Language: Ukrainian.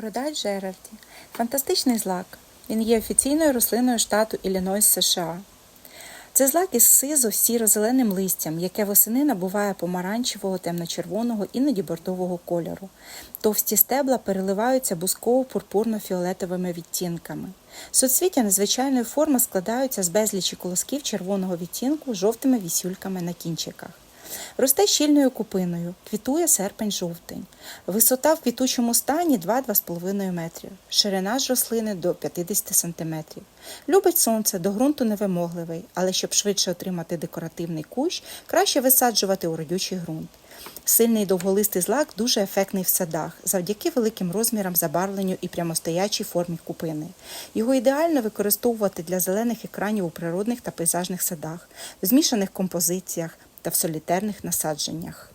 Городаль Джеральді фантастичний злак. Він є офіційною рослиною штату Іллінойс США. Це злак із сизо-сіро-зеленим листям, яке восени набуває помаранчевого, темно-червоного, іноді бордового кольору. Товсті стебла переливаються бусково-пурпурно-фіолетовими відтінками. Соцвіття незвичайної форми складаються з безлічі колосків червоного відтінку жовтими вісюльками на кінчиках. Росте щільною купиною, квітує серпень-жовтень. Висота в квітучому стані 2-2,5 метрів, ширина ж рослини до 50 см. Любить сонце, до ґрунту невимогливий, але щоб швидше отримати декоративний кущ, краще висаджувати у родючий ґрунт. Сильний довголистий злак дуже ефектний в садах завдяки великим розмірам забарвленню і прямостоячій формі купини. Його ідеально використовувати для зелених екранів у природних та пейзажних садах, в змішаних композиціях та в солітерних насадженнях.